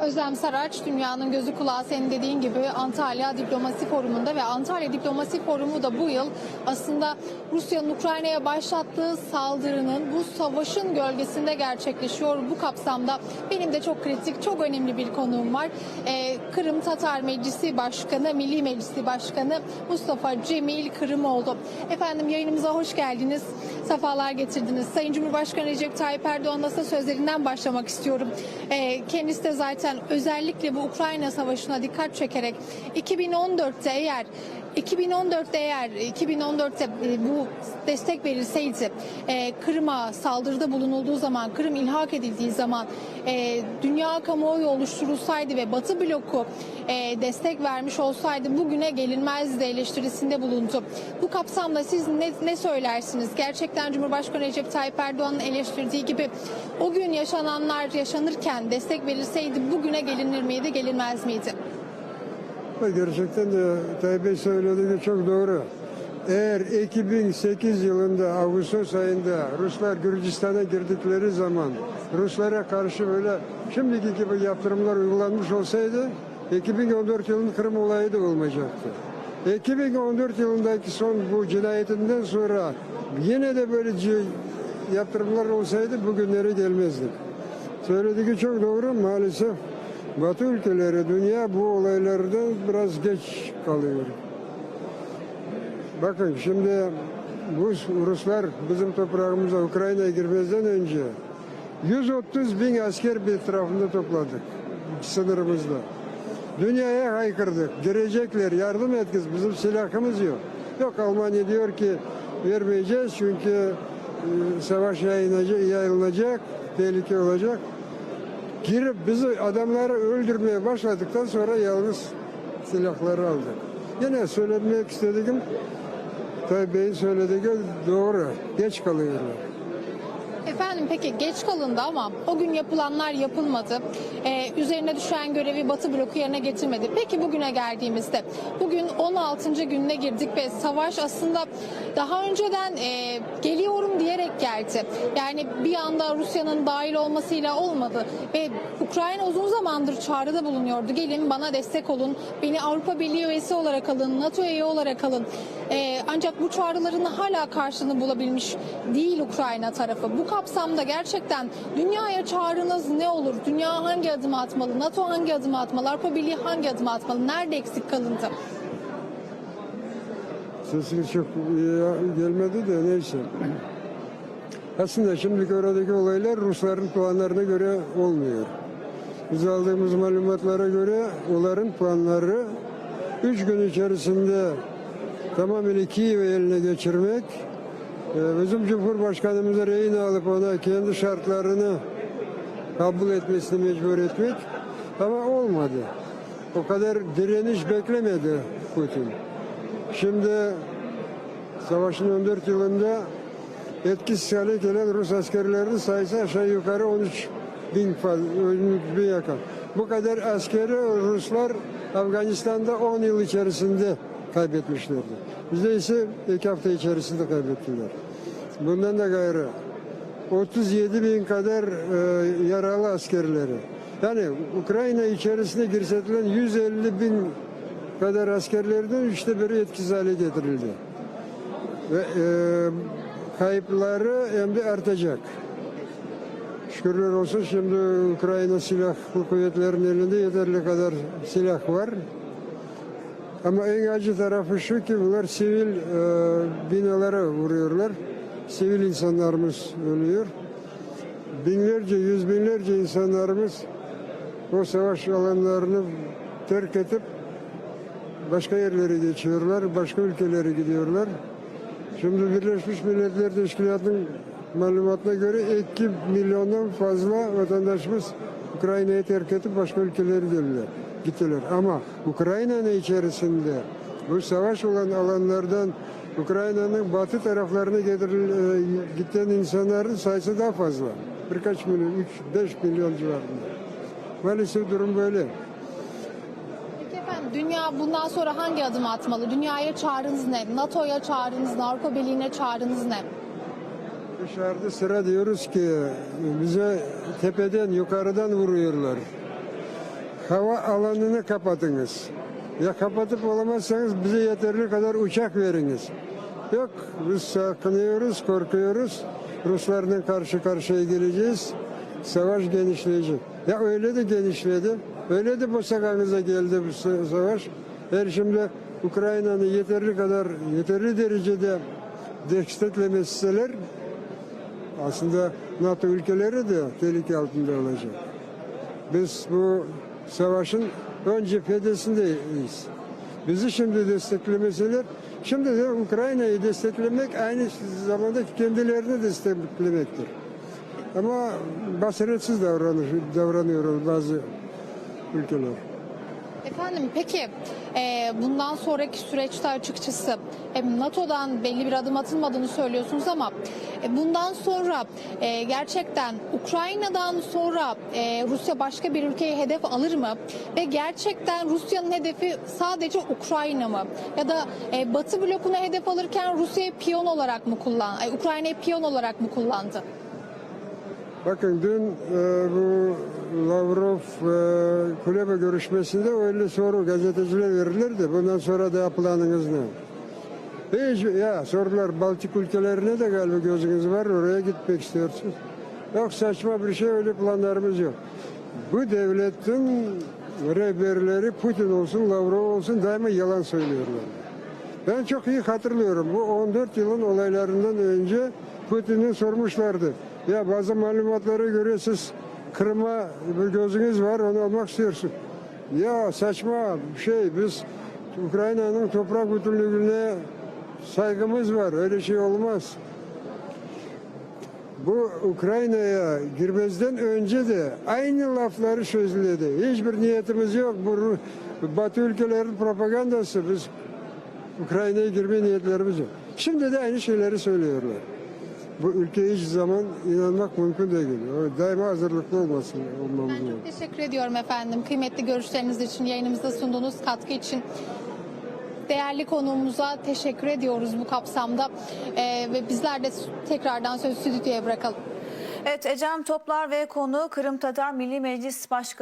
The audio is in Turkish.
Özlem Saraç, dünyanın gözü kulağı senin dediğin gibi Antalya Diplomasi Forumu'nda ve Antalya Diplomasi Forumu da bu yıl aslında Rusya'nın Ukrayna'ya başlattığı saldırının bu savaşın gölgesinde gerçekleşiyor. Bu kapsamda benim de çok kritik, çok önemli bir konuğum var. Ee, Kırım Tatar Meclisi Başkanı, Milli Meclisi Başkanı Mustafa Cemil Kırımoğlu. Efendim yayınımıza hoş geldiniz. Sefalar getirdiniz. Sayın Cumhurbaşkanı Recep Tayyip Erdoğan'ın sözlerinden başlamak istiyorum. Ee, kendisi de zaten özellikle bu Ukrayna Savaşı'na dikkat çekerek 2014'te eğer 2014'te eğer 2014'te e, bu destek verilseydi e, Kırım'a saldırıda bulunulduğu zaman Kırım ilhak edildiği zaman e, dünya kamuoyu oluşturulsaydı ve Batı bloku destek vermiş olsaydı bugüne gelinmezdi eleştirisinde bulundu. Bu kapsamda siz ne, ne söylersiniz? Gerçekten Cumhurbaşkanı Recep Tayyip Erdoğan'ın eleştirdiği gibi o gün yaşananlar yaşanırken destek verilseydi bugüne gelinir miydi, gelinmez miydi? Gerçekten de Tayyip Bey söylediği çok doğru. Eğer 2008 yılında Ağustos ayında Ruslar Gürcistan'a girdikleri zaman Ruslara karşı böyle şimdiki gibi yaptırımlar uygulanmış olsaydı 2014 yılının Kırım olayı da olmayacaktı. 2014 yılındaki son bu cinayetinden sonra yine de böyle yaptırımlar olsaydı bugünlere gelmezdik. Söylediği çok doğru maalesef Batı ülkeleri, dünya bu olaylardan biraz geç kalıyor. Bakın şimdi bu Ruslar bizim toprağımıza Ukrayna'ya girmezden önce 130 bin asker bir tarafında topladık sınırımızda. Dünyaya haykırdık. Girecekler, yardım et kız. Bizim silahımız yok. Yok Almanya diyor ki vermeyeceğiz çünkü e, savaş yayılacak, yayılacak, tehlike olacak. Girip bizi adamları öldürmeye başladıktan sonra yalnız silahları aldık. Yine söylemek istediğim Tayyip Bey'in söylediği doğru. Geç kalıyorlar. Efendim peki geç kalındı ama o gün yapılanlar yapılmadı. Ee, üzerine düşen görevi Batı bloku yerine getirmedi. Peki bugüne geldiğimizde bugün 16. gününe girdik ve savaş aslında daha önceden e, geliyorum diyerek geldi. Yani bir anda Rusya'nın dahil olmasıyla olmadı ve Ukrayna uzun zamandır çağrıda bulunuyordu. Gelin bana destek olun, beni Avrupa Birliği üyesi olarak alın, NATO üyesi olarak alın. Ee, ancak bu çağrıların hala karşılığını bulabilmiş değil Ukrayna tarafı. Bu kapsamda gerçekten dünyaya çağrınız ne olur? Dünya hangi adımı atmalı? NATO hangi adımı atmalı? Avrupa Birliği hangi adımı atmalı? Nerede eksik kalındı? Sesiniz çok iyi gelmedi de neyse. Aslında şimdiki oradaki olaylar Rusların puanlarına göre olmuyor. Biz aldığımız malumatlara göre onların puanları 3 gün içerisinde tamamen Kiev'i eline geçirmek, e, bizim Cumhurbaşkanımıza rehin alıp ona kendi şartlarını kabul etmesini mecbur etmek ama olmadı. O kadar direniş beklemedi Putin. Şimdi savaşın 14 yılında etkisiz hale gelen Rus askerlerinin sayısı aşağı yukarı 13 bin, fazla, 13 bin yakın. Bu kadar askeri Ruslar Afganistan'da 10 yıl içerisinde kaybetmişlerdi. Bizde ise iki hafta içerisinde kaybettiler. Bundan da gayrı 37 bin kadar e, yaralı askerleri. Yani Ukrayna içerisinde girsetilen 150 bin kadar askerlerden üçte biri etkisiz hale getirildi. Ve e, kayıpları hem de artacak. Şükürler olsun şimdi Ukrayna silahlı kuvvetlerinin elinde yeterli kadar silah var. Ama en acı tarafı şu ki bunlar sivil e, binalara vuruyorlar. Sivil insanlarımız ölüyor. Binlerce, yüz binlerce insanlarımız o savaş alanlarını terk edip başka yerlere geçiyorlar, başka ülkelere gidiyorlar. Şimdi Birleşmiş Milletler Teşkilatı'nın malumatına göre 2 milyondan fazla vatandaşımız Ukrayna'yı terk edip başka ülkelere döndüler, gittiler. Ama Ukrayna'nın içerisinde bu savaş olan alanlardan Ukrayna'nın batı taraflarına e, giden insanların sayısı daha fazla. Birkaç milyon, 3-5 milyon civarında. Maalesef durum böyle. Peki efendim dünya bundan sonra hangi adımı atmalı? Dünyaya çağrınız ne? NATO'ya çağrınız ne? Avrupa Birliği'ne çağrınız ne? Dışarıda sıra diyoruz ki bize tepeden yukarıdan vuruyorlar. Hava alanını kapatınız. Ya kapatıp olamazsanız bize yeterli kadar uçak veriniz. Yok biz sakınıyoruz, korkuyoruz. Ruslarla karşı karşıya geleceğiz. Savaş genişleyecek. Ya öyle de genişledi. Öyle de bu sakanıza geldi bu sa- savaş. Eğer şimdi Ukrayna'nı yeterli kadar, yeterli derecede desteklemeseler aslında NATO ülkeleri de tehlike altında olacak. Biz bu savaşın ön cephedesindeyiz. Bizi şimdi desteklemeseler, şimdi de Ukrayna'yı desteklemek aynı zamanda kendilerini desteklemektir. Ama basiretsiz davranıyor bazı ülkeler. Efendim peki e, bundan sonraki süreçte açıkçası e, NATO'dan belli bir adım atılmadığını söylüyorsunuz ama e, bundan sonra e, gerçekten Ukrayna'dan sonra e, Rusya başka bir ülkeyi hedef alır mı? Ve gerçekten Rusya'nın hedefi sadece Ukrayna mı? Ya da e, Batı blokunu hedef alırken Rusya'yı piyon olarak mı kullan, e, Ukrayna'yı piyon olarak mı kullandı? Bakın dün e, bu Lavrov e, kulübe görüşmesinde öyle soru gazeteciler verirlerdi. Bundan sonra da planınız ne? Hiç, ya sorular Baltık ülkelerine de galiba gözünüz var. Oraya gitmek istiyorsunuz. Yok saçma bir şey öyle planlarımız yok. Bu devletin rehberleri Putin olsun, Lavrov olsun daima yalan söylüyorlar. Ben çok iyi hatırlıyorum. Bu 14 yılın olaylarından önce Putin'e sormuşlardı. Ya bazı malumatlara göre siz Kırım'a bir gözünüz var onu almak istiyorsun. Ya saçma bir şey biz Ukrayna'nın toprak bütünlüğüne saygımız var. Öyle şey olmaz. Bu Ukrayna'ya girmezden önce de aynı lafları söyledi. Hiçbir niyetimiz yok. Bu Batı ülkelerin propagandası. Biz Ukrayna'ya girme niyetlerimiz yok. Şimdi de aynı şeyleri söylüyorlar. Bu ülkeye hiç zaman inanmak mümkün değil. Daima hazırlıklı olmasın, olmamız lazım. çok teşekkür ediyorum efendim. Kıymetli görüşleriniz için, yayınımızda sunduğunuz katkı için. Değerli konuğumuza teşekkür ediyoruz bu kapsamda. Ee, ve bizler de tekrardan sözü stüdyoya bırakalım. Evet Ecem Toplar ve konu Kırım Tatar Milli Meclis Başkanı